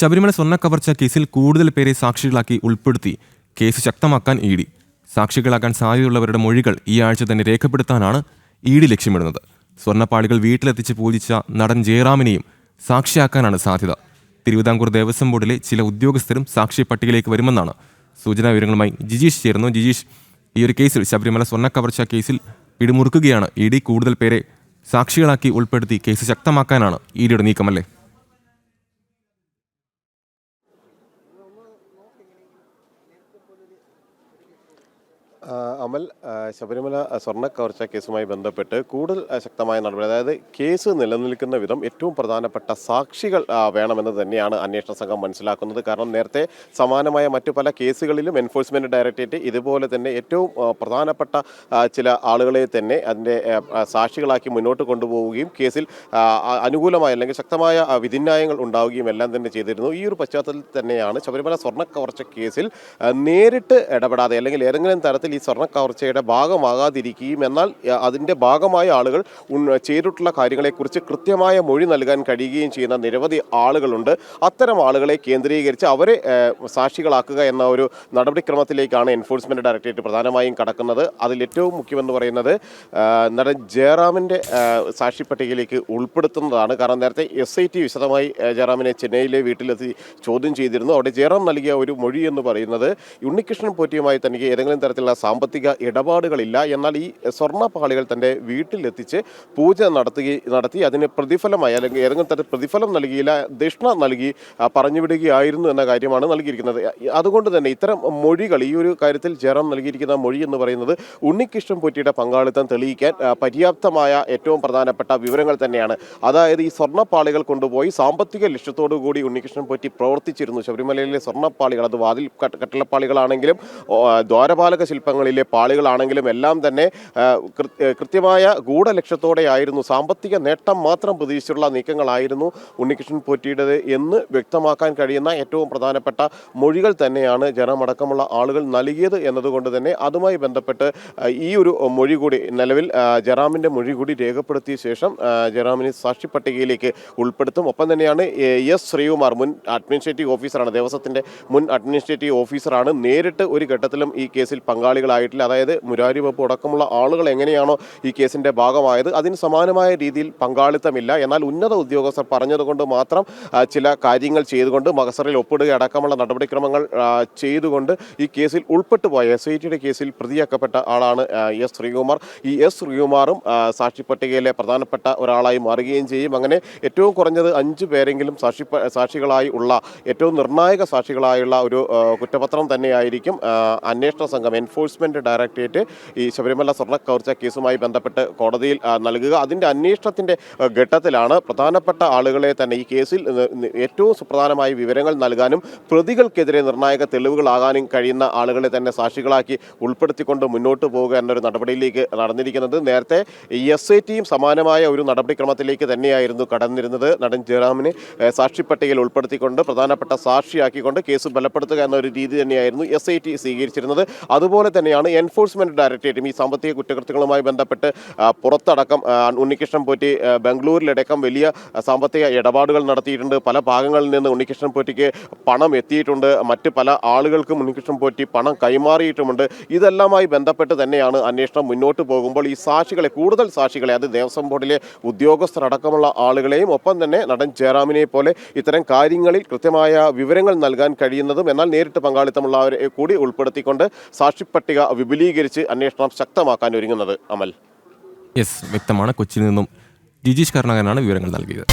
ശബരിമല സ്വർണ കവർച്ച കേസിൽ കൂടുതൽ പേരെ സാക്ഷികളാക്കി ഉൾപ്പെടുത്തി. കേസ് ശക്തമാക്കാൻ ഇ ഡി. സാക്ഷികളാകാൻ സാധ്യതയുള്ളവരുടെ മൊഴികൾ ഈ ആഴ്ച തന്നെ രേഖപ്പെടുത്താനാണ് ഇ ഡി ലക്ഷ്യമിടുന്നത്. സ്വർണപ്പാളികൾ വീട്ടിലെത്തിച്ച് പൂജിച്ച നടൻ ജയറാമിനെയും സാക്ഷിയാക്കാനാണ് സാധ്യത. തിരുവിതാംകൂർ ദേവസ്വം ബോർഡിലെ ചില ഉദ്യോഗസ്ഥരും സാക്ഷി പട്ടികയിലേക്ക് വരുമെന്നാണ് സൂചനാ വിവരങ്ങളുമായി ജിജീഷ് ചേർന്നു ജിജീഷ് ഈ ഒരു കേസിൽ ശബരിമല സ്വർണ കവർച്ച കേസിൽ പിടിമുറുക്കുകയാണ്. ഇ ഡി കൂടുതൽ പേരെ സാക്ഷികളാക്കി ഉൾപ്പെടുത്തി കേസ് ശക്തമാക്കാനാണ് ഇ ഡിയുടെ നീക്കമല്ലേ? Hallelujah. അമൽ ശബരിമല സ്വർണ കവർച്ച കേസുമായി ബന്ധപ്പെട്ട് കൂടുതൽ ശക്തമായ നടപടി അതായത് കേസ് നിലനിൽക്കുന്ന വിധം ഏറ്റവും പ്രധാനപ്പെട്ട സാക്ഷികൾ വേണമെന്ന് തന്നെയാണ് അന്വേഷണ സംഘം മനസ്സിലാക്കുന്നത്. കാരണം നേരത്തെ സമാനമായ മറ്റു പല കേസുകളിലും എൻഫോഴ്സ്മെന്റ് ഡയറക്ടറേറ്റ് ഇതുപോലെ തന്നെ ഏറ്റവും പ്രധാനപ്പെട്ട ചില ആളുകളെ തന്നെ അതിന്റെ സാക്ഷികളാക്കി മുന്നോട്ട് കൊണ്ടുപോവുകയും കേസിൽ അനുകൂലമായ അല്ലെങ്കിൽ ശക്തമായ വിധിന്യായങ്ങൾ ഉണ്ടാവുകയും എല്ലാം തന്നെ ചെയ്തിരുന്നു. ഈ ഒരു പശ്ചാത്തലത്തിൽ തന്നെയാണ് ശബരിമല സ്വർണ കവർച്ച കേസിൽ നേരിട്ട് ഇടപെടാതെ അല്ലെങ്കിൽ ഏതെങ്കിലും തരത്തിൽ ഈ സ്വർണ കവർച്ചയുടെ ഭാഗമാകാതിരിക്കുകയും എന്നാൽ അതിന്റെ ഭാഗമായ ആളുകൾ ചെയ്തിട്ടുള്ള കാര്യങ്ങളെക്കുറിച്ച് കൃത്യമായ മൊഴി നൽകാൻ കഴിയുകയും ചെയ്യുന്ന നിരവധി ആളുകളുണ്ട്. അത്തരം ആളുകളെ കേന്ദ്രീകരിച്ച് അവരെ സാക്ഷികളാക്കുക എന്ന ഒരു നടപടിക്രമത്തിലേക്കാണ് എൻഫോഴ്സ്മെന്റ് ഡയറക്ടറേറ്റ് പ്രധാനമായും കടക്കുന്നത്. അതിൽ ഏറ്റവും മുഖ്യമെന്ന് പറയുന്നത് നടൻ ജയറാമിന്റെ സാക്ഷി പട്ടികയിലേക്ക് ഉൾപ്പെടുത്തുന്നതാണ്. കാരണം നേരത്തെ എസ് ഐ ടി വിശദമായി ജയറാമിനെ ചെന്നൈയിലെ വീട്ടിലെത്തി ചോദ്യം ചെയ്തിരുന്നു. അവിടെ ജയറാം നൽകിയ ഒരു മൊഴി എന്ന് പറയുന്നത് ഉണ്ണികൃഷ്ണൻ പോറ്റിയുമായി തനിക്ക് ഏതെങ്കിലും തരത്തിലുള്ള സാമ്പത്തിക ഇടപാടുകളില്ല. എന്നാൽ ഈ സ്വർണ പാളികൾ തന്റെ വീട്ടിലെത്തിച്ച് പൂജ നടത്തുകയും നടത്തി അതിന് പ്രതിഫലമായി അല്ലെങ്കിൽ ഏതെങ്കിലും തരത്തിൽ പ്രതിഫലം നൽകിയില്ല ദക്ഷിണ നൽകി പറഞ്ഞുവിടുകയായിരുന്നു എന്ന കാര്യമാണ് നൽകിയിരിക്കുന്നത്. അതുകൊണ്ട് തന്നെ ഇത്തരം മൊഴികൾ ഈ ഒരു കാര്യത്തിൽ ജയറാം നൽകിയിരിക്കുന്ന മൊഴി എന്ന് പറയുന്നത് ഉണ്ണികൃഷ്ണൻ പൊറ്റിയുടെ പങ്കാളിത്തം തെളിയിക്കാൻ പര്യാപ്തമായ ഏറ്റവും പ്രധാനപ്പെട്ട വിവരങ്ങൾ തന്നെയാണ്. അതായത് ഈ സ്വർണപ്പാളികൾ കൊണ്ടുപോയി സാമ്പത്തിക ലക്ഷ്യത്തോടു കൂടി ഉണ്ണികൃഷ്ണൻ പൊറ്റി പ്രവർത്തിച്ചിരുന്നു. ശബരിമലയിലെ സ്വർണപ്പാളികൾ അത് വാതിൽ കട്ട- ദ്വാരപാലക ശില്പ ശില്പങ്ങളിലെ പാളികളാണെങ്കിലും എല്ലാം തന്നെ കൃത്യമായ ഗൂഢലക്ഷ്യത്തോടെയായിരുന്നു. സാമ്പത്തിക നേട്ടം മാത്രം പ്രതീക്ഷിച്ചുള്ള നീക്കങ്ങളായിരുന്നു ഉണ്ണികൃഷ്ണൻ പോറ്റിയുടേത് എന്ന് വ്യക്തമാക്കാൻ കഴിയുന്ന ഏറ്റവും പ്രധാനപ്പെട്ട മൊഴികൾ തന്നെയാണ് ജനമടക്കമുള്ള ആളുകൾ നൽകിയത് എന്നതുകൊണ്ട് തന്നെ അതുമായി ബന്ധപ്പെട്ട് ഈ ഒരു മൊഴി കൂടി നിലവിൽ ജറാമിന്റെ മൊഴി കൂടി രേഖപ്പെടുത്തിയ ശേഷം ജറാമിനെ സാക്ഷി പട്ടികയിലേക്ക് ഉൾപ്പെടുത്തും. ഒപ്പം തന്നെയാണ് എസ് ശ്രീകുമാർ മുൻ അഡ്മിനിസ്ട്രേറ്റീവ് ഓഫീസറാണ് ദേവസ്വത്തിന്റെ മുൻ അഡ്മിനിസ്ട്രേറ്റീവ് ഓഫീസറാണ് നേരിട്ട് ഒരു ഘട്ടത്തിലും ഈ കേസിൽ പങ്കാളികളായിട്ടില്ല അതായത് മുരാരി വകുപ്പ് അടക്കമുള്ള ആളുകൾ എങ്ങനെയാണോ ഈ കേസിന്റെ ഭാഗമായത് അതിന് സമാനമായ രീതിയിൽ പങ്കാളിത്തമില്ല. എന്നാൽ ഉന്നത ഉദ്യോഗസ്ഥർ പറഞ്ഞതുകൊണ്ട് മാത്രം ചില കാര്യങ്ങൾ ചെയ്തുകൊണ്ട് മഹസറിൽ ഒപ്പിടുക അടക്കമുള്ള നടപടിക്രമങ്ങൾ ചെയ്തുകൊണ്ട് ഈ കേസിൽ ഉൾപ്പെട്ടു പോയ എസ് ഐ ടിയുടെ കേസിൽ പ്രതിയാക്കപ്പെട്ട ആളാണ് എസ് ശ്രീകുമാർ. ഈ എസ് ശ്രീകുമാറും സാക്ഷി പട്ടികയിലെ പ്രധാനപ്പെട്ട ഒരാളായി മാറുകയും ചെയ്യും. അങ്ങനെ ഏറ്റവും കുറഞ്ഞത് അഞ്ച് പേരെങ്കിലും സാക്ഷി സാക്ഷികളായി ഉള്ള ഏറ്റവും നിർണായക സാക്ഷികളായുള്ള ഒരു കുറ്റപത്രം തന്നെയായിരിക്കും അന്വേഷണ സംഘം എൻഫോഴ്സ്മെന്റ് ഡയറക്ടറേറ്റ് ഈ ശബരിമല സ്വർണ കവർച്ച കേസുമായി ബന്ധപ്പെട്ട് കോടതിയിൽ നൽകുക. അതിന്റെ അന്വേഷണത്തിന്റെ ഘട്ടത്തിലാണ് പ്രധാനപ്പെട്ട ആളുകളെ തന്നെ ഈ കേസിൽ ഏറ്റവും സുപ്രധാനമായ വിവരങ്ങൾ നൽകാനും പ്രതികൾക്കെതിരെ നിർണായക തെളിവുകളാകാനും കഴിയുന്ന ആളുകളെ തന്നെ സാക്ഷികളാക്കി ഉൾപ്പെടുത്തിക്കൊണ്ട് മുന്നോട്ട് പോവുക എന്നൊരു നടപടിയിലേക്ക് നടന്നിരിക്കുന്നത്. നേരത്തെ എസ് ഐ ടിയും സമാനമായ ഒരു നടപടിക്രമത്തിലേക്ക് തന്നെയായിരുന്നു കടന്നിരുന്നത്. നടൻ ജയറാമിനെ സാക്ഷിപ്പട്ടികയിൽ സാക്ഷി പട്ടികയിൽ ഉൾപ്പെടുത്തിക്കൊണ്ട് പ്രധാനപ്പെട്ട സാക്ഷിയാക്കിക്കൊണ്ട് കേസ് ബലപ്പെടുത്തുക എന്നൊരു രീതി തന്നെയായിരുന്നു എസ് ഐ ടി സ്വീകരിച്ചിരുന്നത്. അതുപോലെ തന്നെയാണ് എൻഫോഴ്സ്മെന്റ് ഡയറക്ടറേറ്റും ഈ സാമ്പത്തിക കുറ്റകൃത്യങ്ങളുമായി ബന്ധപ്പെട്ട് പുറത്തടക്കം ഉണ്ണികൃഷ്ണൻ പോറ്റി ബംഗളൂരിലടക്കം വലിയ സാമ്പത്തിക ഇടപാടുകൾ നടത്തിയിട്ടുണ്ട്. പല ഭാഗങ്ങളിൽ നിന്ന് ഉണ്ണികൃഷ്ണൻ പോറ്റിക്ക് പണം എത്തിയിട്ടുണ്ട്. മറ്റ് പല ആളുകൾക്കും ഉണ്ണികൃഷ്ണൻ പോറ്റി പണം കൈമാറിയിട്ടുമുണ്ട്. ഇതെല്ലാമായി ബന്ധപ്പെട്ട് തന്നെയാണ് അന്വേഷണം മുന്നോട്ട് പോകുമ്പോൾ ഈ സാക്ഷികളെ കൂടുതൽ സാക്ഷികളെ അത് ദേവസ്വം ബോർഡിലെ ഉദ്യോഗസ്ഥരടക്കമുള്ള ആളുകളെയും ഒപ്പം തന്നെ നടൻ ജയറാമിനെ പോലെ ഇത്തരം കാര്യങ്ങളിൽ കൃത്യമായ വിവരങ്ങൾ നൽകാൻ കഴിയുന്നതും എന്നാൽ നേരിട്ട് പങ്കാളിത്തമുള്ളവരെ കൂടി ഉൾപ്പെടുത്തിക്കൊണ്ട് സാക്ഷിപ്പട്ടിക വിപുലീകരിച്ച് അന്വേഷണം ശക്തമാക്കാൻ ഒരുങ്ങുന്നത് അമൽ. യെസ് വ്യക്തമാണ്. കൊച്ചിയിൽ നിന്നും ജിജീഷ് കർണാകനാണ് വിവരങ്ങൾ നൽകിയത്.